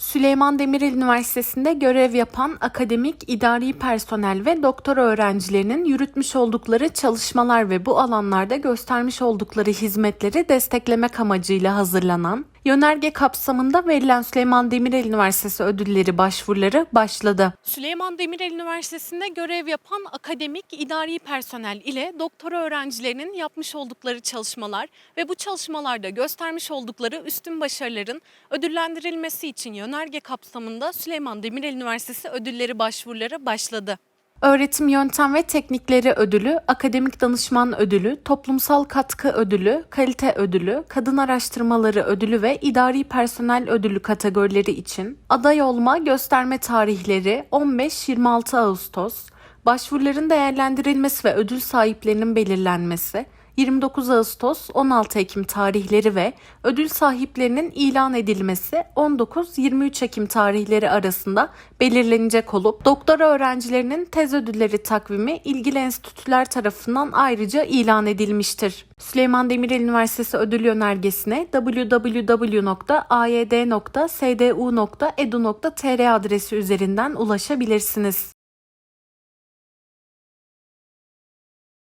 Süleyman Demirel Üniversitesi'nde görev yapan akademik, idari personel ve doktora öğrencilerinin yürütmüş oldukları çalışmalar ve bu alanlarda göstermiş oldukları hizmetleri desteklemek amacıyla hazırlanan Yönerge kapsamında verilen Süleyman Demirel Üniversitesi ödülleri başvuruları başladı. Süleyman Demirel Üniversitesi'nde görev yapan akademik, idari personel ile doktora öğrencilerinin yapmış oldukları çalışmalar ve bu çalışmalarda göstermiş oldukları üstün başarıların ödüllendirilmesi için yönerge kapsamında Süleyman Demirel Üniversitesi ödülleri başvuruları başladı. Öğretim Yöntem ve Teknikleri Ödülü, Akademik Danışman Ödülü, Toplumsal Katkı Ödülü, Kalite Ödülü, Kadın Araştırmaları Ödülü ve İdari Personel Ödülü kategorileri için aday olma gösterme tarihleri 15-26 Ağustos, başvuruların değerlendirilmesi ve ödül sahiplerinin belirlenmesi 29 Ağustos 16 Ekim tarihleri ve ödül sahiplerinin ilan edilmesi 19-23 Ekim tarihleri arasında belirlenecek olup doktora öğrencilerinin tez ödülleri takvimi ilgili enstitüler tarafından ayrıca ilan edilmiştir. Süleyman Demirel Üniversitesi ödül yönergesine www.ayed.sdu.edu.tr adresi üzerinden ulaşabilirsiniz.